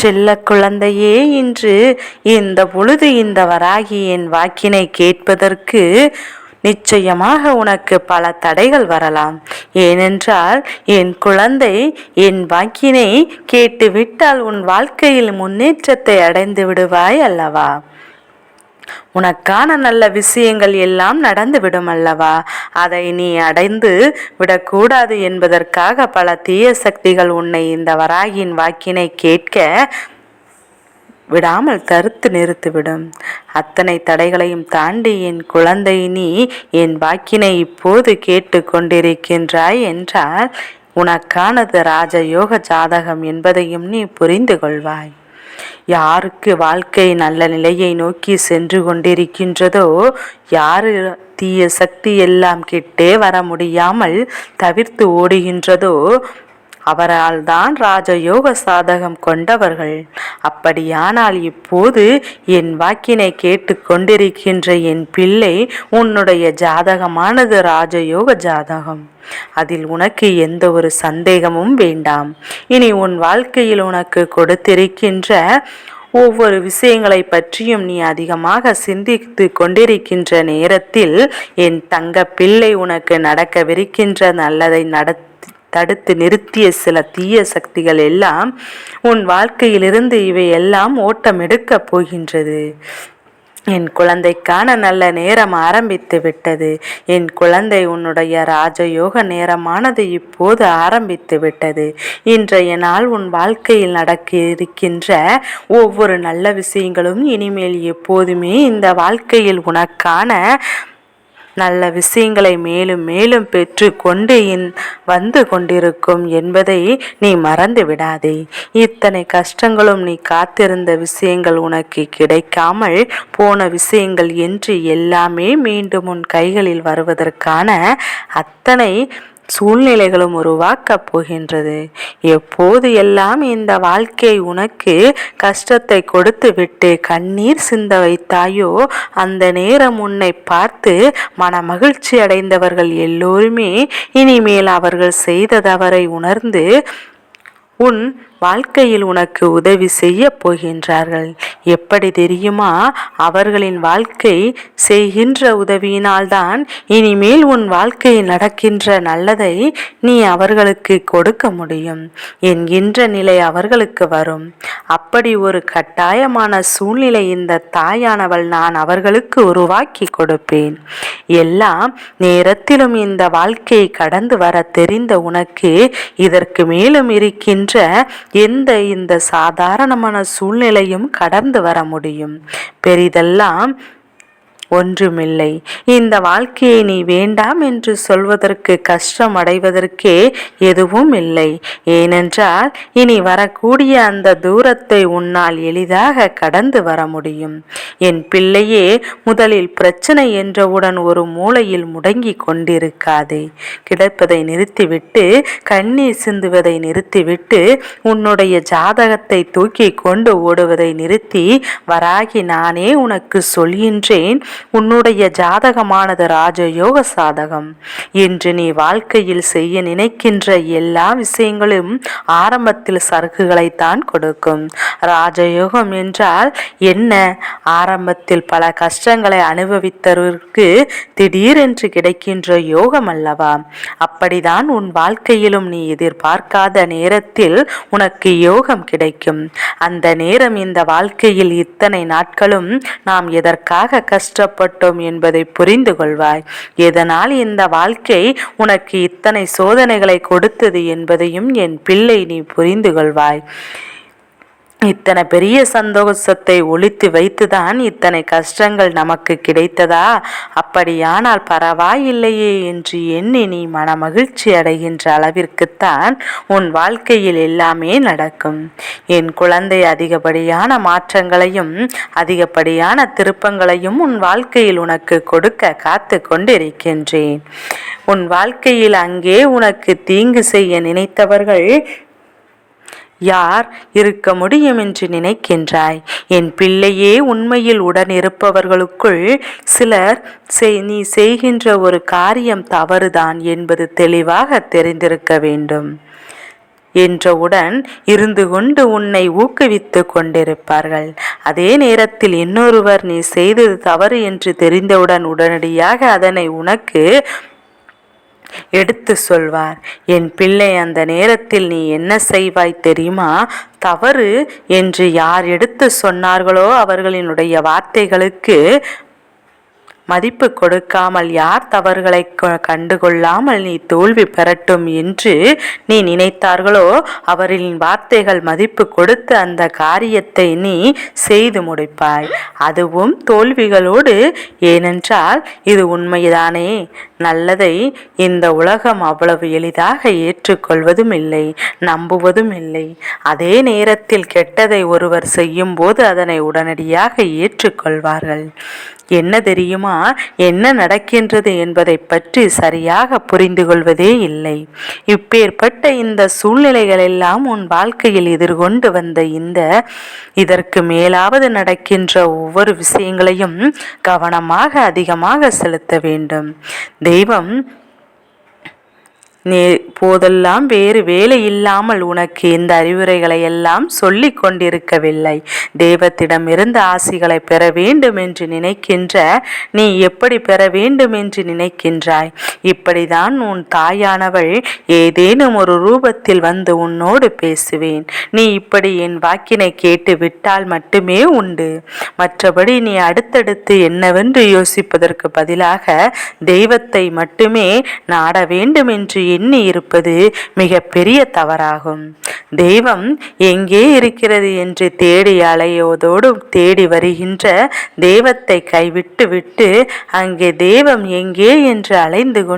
செல்ல குழந்தையே இன்று இந்த பொழுது இந்த வராகி என் வாக்கினை கேட்பதற்கு நிச்சயமாக உனக்கு பல தடைகள் வரலாம். ஏனென்றால் என் குழந்தை என் வாக்கினை கேட்டுவிட்டால் உன் வாழ்க்கையில் முன்னேற்றத்தை அடைந்து விடுவாய் அல்லவா? உனக்கான நல்ல விஷயங்கள் எல்லாம் நடந்துவிடும் அல்லவா? அதை நீ அடைந்து விடக்கூடாது என்பதற்காக பல தீய சக்திகள் உன்னை இந்த வராகியின் வாக்கினை கேட்க விடாமல் தருத்து நிறுத்திவிடும். அத்தனை தடைகளையும் தாண்டி என் குழந்தை நீ என் வாக்கினை இப்போது கேட்டு கொண்டிருக்கின்றாய் என்றால் உனக்கானது ராஜயோக ஜாதகம் என்பதையும் நீ புரிந்து கொள்வாய். யாருக்கு வாழ்க்கை நல்ல நிலையை நோக்கி சென்று கொண்டிருக்கின்றதோ யாரு தீய சக்தி எல்லாம் கிட்டே வர முடியாமல் தவிர்த்து ஓடுகின்றதோ அவரால் தான் ராஜயோக சாதகம் கொண்டவர்கள். அப்படியானால் இப்போது என் வாக்கினை கேட்டு கொண்டிருக்கின்ற என் பிள்ளை உன்னுடைய ஜாதகமானது ராஜயோக ஜாதகம். அதில் உனக்கு எந்த ஒரு சந்தேகமும் வேண்டாம். இனி உன் வாழ்க்கையில் உனக்கு கொடுத்திருக்கின்ற ஒவ்வொரு விஷயங்களை பற்றியும் நீ அதிகமாக சிந்தித்து கொண்டிருக்கின்ற நேரத்தில் என் தங்க பிள்ளை உனக்கு நடக்கவிருக்கின்ற நல்லதை நடத்த தடுத்து நிறுத்திய சில தீய சக்திகள் எல்லாம் உன் வாழ்க்கையிலிருந்து இவை எல்லாம் ஓட்டம் எடுக்கப் போகின்றது. என் குழந்தைக்கான நல்ல நேரம் ஆரம்பித்து விட்டது. என் குழந்தை உன்னுடைய ராஜயோக நேரமானது இப்போது ஆரம்பித்து விட்டது. இன்றைய நாள் உன் வாழ்க்கையில் நடக்க இருக்கின்ற ஒவ்வொரு நல்ல விஷயங்களும் இனிமேல் எப்போதுமே இந்த வாழ்க்கையில் உனக்கான நல்ல விஷயங்களை மேலும் மேலும் பெற்று கொண்டு வந்து கொண்டிருக்கும் என்பதை நீ மறந்து விடாதே. இத்தனை கஷ்டங்களும் நீ காத்திருந்த விஷயங்கள் உனக்கு கிடைக்காமல் போன விஷயங்கள் என்று எல்லாமே மீண்டும் உன் கைகளில் வருவதற்கான அத்தனை சூழ்நிலைகளும் உருவாக்கப் போகின்றது. எப்போது எல்லாம் இந்த வாழ்க்கை உனக்கு கஷ்டத்தை கொடுத்து விட்டு கண்ணீர் சிந்த வைத்தாயோ அந்த நேரம் உன்னை பார்த்து மன மகிழ்ச்சி அடைந்தவர்கள் எல்லோருமே இனிமேல் அவர்கள் செய்த தவறை உணர்ந்து உன் வாழ்க்கையில் உனக்கு உதவி செய்ய போகின்றார்கள். எப்படி தெரியுமா? அவர்களின் வாழ்க்கை செய்கின்ற உதவியினால்தான் இனிமேல் உன் வாழ்க்கையில் நடக்கின்ற நல்லதை நீ அவர்களுக்கு கொடுக்க முடியும் என்கின்ற நிலை அவர்களுக்கு வரும். அப்படி ஒரு கட்டாயமான சூழ்நிலை இந்த தாயானவள் நான் அவர்களுக்கு உருவாக்கி கொடுப்பேன். எல்லாம் நேரத்திலும் இந்த வாழ்க்கையை கடந்து வர தெரிந்த உனக்கு இதற்கு மேலும் இருக்கின்ற எந்த இந்த சாதாரணமான சூழ்நிலையும் கடந்து வர முடியும். பெரிதெல்லாம் ஒன்றுமில்லை. இந்த வாழ்க்கையை நீ வேண்டாம் என்று சொல்வதற்கு கஷ்டம் அடைவதற்கே எதுவும் இல்லை ஏனென்றால் இனி வரக்கூடிய அந்த தூரத்தை உன்னால் எளிதாக கடந்து வர முடியும். என் பிள்ளையே முதலில் பிரச்சனை என்றவுடன் ஒரு மூலையில் முடங்கி கொண்டிருக்காதே. கிடப்பதை நிறுத்திவிட்டு கண்ணீர் சிந்துவதை நிறுத்திவிட்டு உன்னுடைய ஜாதகத்தை தூக்கி கொண்டு ஓடுவதை நிறுத்தி வராகி நானே உனக்கு சொல்கின்றேன். உன்னுடைய ஜாதகமானது ராஜயோக சாதகம். என்று நீ வாழ்க்கையில் செய்ய நினைக்கின்ற எல்லா விஷயங்களும் ஆரம்பத்தில் சரக்குகளைத்தான் கொடுக்கும். ராஜயோகம் என்றால் என்ன? ஆரம்பத்தில் பல கஷ்டங்களை அனுபவித்தவருக்கு திடீரென்று கிடைக்கின்ற யோகம் அல்லவா? அப்படிதான் உன் வாழ்க்கையிலும் நீ எதிர்பார்க்காத நேரத்தில் உனக்கு யோகம் கிடைக்கும். அந்த நேரம் இந்த வாழ்க்கையில் இத்தனை நாட்களும் நாம் எதற்காக கஷ்டம் கஷ்டப்பட்டோம் என்பதை புரிந்து கொள்வாய். எதனால் இந்த வாழ்க்கை உனக்கு இத்தனை சோதனைகளை கொடுத்தது என்பதையும் என் பிள்ளை நீ புரிந்து கொள்வாய். இத்தனை பெரிய சந்தோஷத்தை ஒழித்து வைத்துதான் இத்தனை கஷ்டங்கள் நமக்கு கிடைத்ததா? அப்படியானால் பரவாயில்லையே என்று எண்ணி நீ மன மகிழ்ச்சி அடைகின்ற அளவிற்குத்தான் உன் வாழ்க்கையில் எல்லாமே நடக்கும். என் குழந்தை அதிகப்படியான மாற்றங்களையும் அதிகப்படியான திருப்பங்களையும் உன் வாழ்க்கையில் உனக்கு கொடுக்க காத்து கொண்டிருக்கின்றேன். உன் வாழ்க்கையில் அங்கே உனக்கு தீங்கு செய்ய நினைத்தவர்கள் யார் இருக்க முடியும் என்று நினைக்கின்றாய்? என் பிள்ளையே உண்மையில் உடன் இருப்பவர்களுக்குள் சிலர் நீ செய்கின்ற ஒரு காரியம் தவறுதான் என்பது தெளிவாக தெரிந்திருக்க வேண்டும். என்றவுடன் இருந்து கொண்டு உன்னை ஊக்குவித்து கொண்டிருப்பார்கள். அதே நேரத்தில் இன்னொருவர் நீ செய்தது தவறு என்று தெரிந்தவுடன் உடனடியாக அதனை உனக்கு எடுத்து சொல்வார் என் பிள்ளை அந்த நேரத்தில் நீ என்ன செய்வாய் தெரியுமா? தவறு என்று யார் எடுத்து சொன்னார்களோ அவர்களினுடைய வார்த்தைகளுக்கு மதிப்பு கொடுக்காமல் யார் தவறுகளை கண்டுகொள்ளாமல் நீ தோல்வி பெறட்டும் என்று நீ நினைத்தார்களோ அவர்களின் வார்த்தைகள் மதிப்பு கொடுத்து அந்த காரியத்தை நீ செய்து முடிப்பாய். அதுவும் தோல்விகளோடு ஏனென்றால் இது உண்மைதானே? நல்லதை இந்த உலகம் அவ்வளவு எளிதாக ஏற்றுக்கொள்வதும் இல்லை நம்புவதும் இல்லை அதே நேரத்தில் கெட்டதை ஒருவர் செய்யும்போது அதனை உடனடியாக ஏற்றுக்கொள்வார்கள். என்ன தெரியுமா? என்ன நடக்கின்றது என்பதை பற்றி சரியாக புரிந்து கொள்வதே இல்லை. இப்பேற்பட்ட இந்த சூழ்நிலைகள் எல்லாம் உன் வாழ்க்கையில் எதிர்கொண்டு வந்த இந்த இதற்கு மேலாவது நடக்கின்ற ஒவ்வொரு விஷயங்களையும் கவனமாக அதிகமாக செலுத்த வேண்டும். தெய்வம் நீ போதெல்லாம் வேறு வேலை இல்லாமல் உனக்கு இந்த அறிவுரைகளை எல்லாம் சொல்லி கொண்டிருக்கவில்லை தெய்வத்திடமிருந்து ஆசிகளை பெற வேண்டும் என்று நினைக்கின்ற நீ எப்படி பெற வேண்டும் என்று நினைக்கின்றாய்? இப்படிதான் உன் தாயானவள் ஏதேனும் ஒரு ரூபத்தில் வந்து உன்னோடு பேசுவேன். நீ இப்படி என் வாக்கினை கேட்டு விட்டால் மட்டுமே உண்டு. மற்றபடி நீ அடுத்தடுத்து என்னவென்று யோசிப்பதற்கு பதிலாக தெய்வத்தை மட்டுமே நாட வேண்டும் என்று எண்ணி இருப்பது மிக பெரிய தவறாகும். தெய்வம் எங்கே இருக்கிறது என்று தேடி அலையோதோடு தேடி வருகின்ற தெய்வத்தை கைவிட்டு விட்டு அங்கே தெய்வம் எங்கே என்று அலைந்து கொண்டு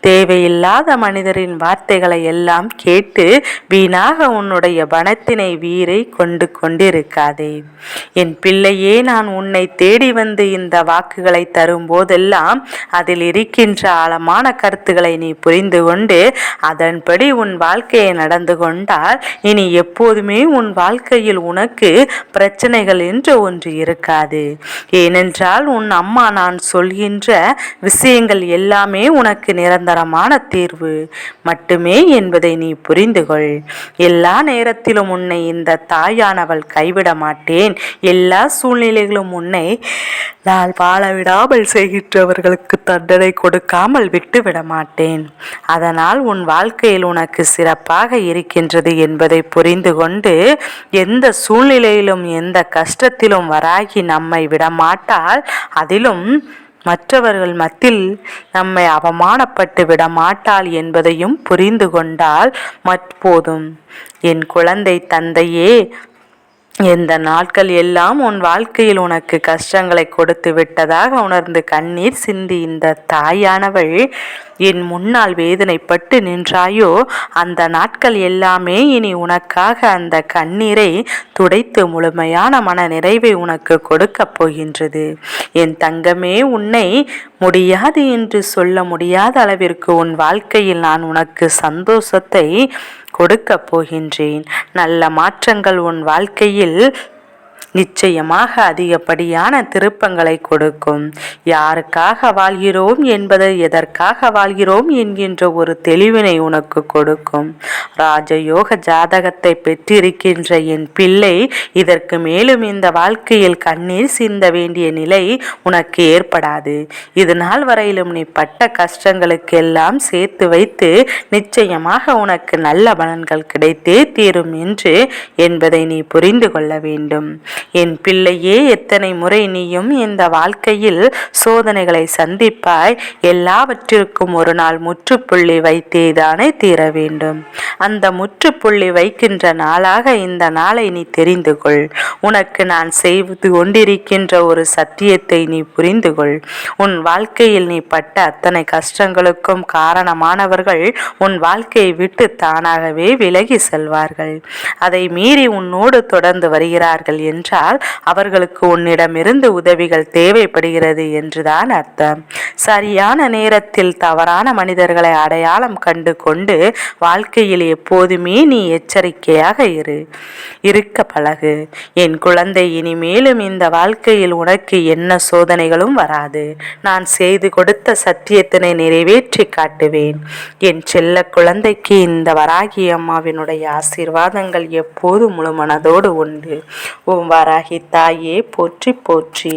தேவையில்லாத மனிதரின் வார்த்தைகளை எல்லாம் கேட்டு வீணாக உன்னுடைய பணத்தினை வீரை கொண்டு கொண்டிருக்காதே. என் பிள்ளையே நான் உன்னை தேடி வந்து இந்த வாக்குகளை தரும் போதெல்லாம் அதில் இருக்கின்ற ஆழமான கருத்துக்களை நீ புரிந்து கொண்டு அதன்படி உன் வாழ்க்கையை நடந்து கொண்டால் இனி எப்போதுமே உன் வாழ்க்கையில் உனக்கு பிரச்சனைகள் என்று ஒன்று இருக்காது. ஏனென்றால் உன் அம்மா நான் சொல்கின்ற விஷயங்கள் எல்லாமே உனக்கு நிரந்தரமான தீர்வு. மட்டுமே என்பதை நீ புரிந்து கொள் எல்லா நேரத்திலும் உன்னை இந்த தாயானவள் கைவிட மாட்டேன். எல்லா சூழ்நிலைகளும் உன்னை நான் வாழ விடாமல் செய்கின்றவர்களுக்கு தண்டனை கொடுக்காமல் விட்டு விட மாட்டேன். அதனால் உன் வாழ்க்கையில் உனக்கு சிறப்பாக இருக்கின்றது என்பதை புரிந்து கொண்டு எந்த சூழ்நிலையிலும் எந்த கஷ்டத்திலும் வராகி நம்மை விடமாட்டால் அதிலும் மற்றவர்கள் மத்தில் நம்மை அவமானப்பட்டு விட மாட்டாள் என்பதையும் புரிந்து கொண்டால் மற்போதும் என் குழந்தை தந்தையே இந்த நாட்கள் எல்லாம் உன் வாழ்க்கையில் உனக்கு கஷ்டங்களை கொடுத்து விட்டதாக உணர்ந்து கண்ணீர் சிந்தி இந்த தாயானவள் என் முன்னால் வேதனைப்பட்டு நின்றாயோ? அந்த நாட்கள் எல்லாமே இனி உனக்காக அந்த கண்ணீரை துடைத்து முழுமையான மன நிறைவை உனக்கு கொடுக்கப் போகின்றது. என் தங்கமே உன்னை முடியாது என்று சொல்ல முடியாத அளவிற்கு உன் வாழ்க்கையில் நான் உனக்கு சந்தோஷத்தை கொடுக்கப் போகின்றேன். நல்ல மாற்றங்கள் உன் வாழ்க்கையில் உலகில் நிச்சயமாக அதிகப்படியான திருப்பங்களை கொடுக்கும். யாருக்காக வாழ்கிறோம் என்பதை எதற்காக வாழ்கிறோம் என்கின்ற ஒரு தெளிவினை உனக்கு கொடுக்கும். ராஜயோக ஜாதகத்தை பெற்றிருக்கின்ற என் பிள்ளை இதற்கு மேலும் இந்த வாழ்க்கையில் கண்ணீர் சிந்த வேண்டிய நிலை உனக்கு ஏற்படாது. இது நாள் வரையிலும் நீ பட்ட கஷ்டங்களுக்கெல்லாம் சேர்த்து வைத்து நிச்சயமாக உனக்கு நல்ல பலன்கள் கிடைத்தே தீரும் என்று என்பதை நீ புரிந்து கொள்ள வேண்டும். என் பிள்ளையே எத்தனை முறை நீயும் இந்த வாழ்க்கையில் சோதனைகளை சந்திப்பாய். எல்லாவற்றிற்கும் ஒரு நாள் முற்றுப்புள்ளி வைத்தேதானே தீர வேண்டும். அந்த முற்றுப்புள்ளி வைக்கின்ற நாளாக இந்த நாளை நீ தெரிந்து கொள். உனக்கு நான் செய்து கொண்டிருக்கின்ற ஒரு சத்தியத்தை நீ புரிந்து கொள். உன் வாழ்க்கையில் நீ பட்ட அத்தனை கஷ்டங்களுக்கும் காரணமானவர்கள் உன் வாழ்க்கையை விட்டு தானாகவே விலகி செல்வார்கள். அதை மீறி உன்னோடு தொடர்ந்து வருகிறார்கள் என்றால் என்றால் அவர்களுக்கு உன்னிடமிருந்து உதவிகள் தேவைப்படுகிறது என்றுதான் அர்த்தம். சரியான நேரத்தில் தவறான மனிதர்களை அடையாளம் கண்டு கொண்டு வாழ்க்கையில் எப்போதுமே நீ எச்சரிக்கையாக இரு. இருக்க பழகு. என் குழந்தை இனிமேலும் இந்த வாழ்க்கையில் உனக்கு என்ன சோதனைகளும் வராது. நான் செய்து கொடுத்த சத்தியத்தினை நிறைவேற்றி காட்டுவேன். என் செல்ல குழந்தைக்கு இந்த வராகி அம்மாவினுடைய ஆசீர்வாதங்கள் எப்போது முழுமனதோடு உண்டு. உன் வராகி தாயே போற்றி போற்றி.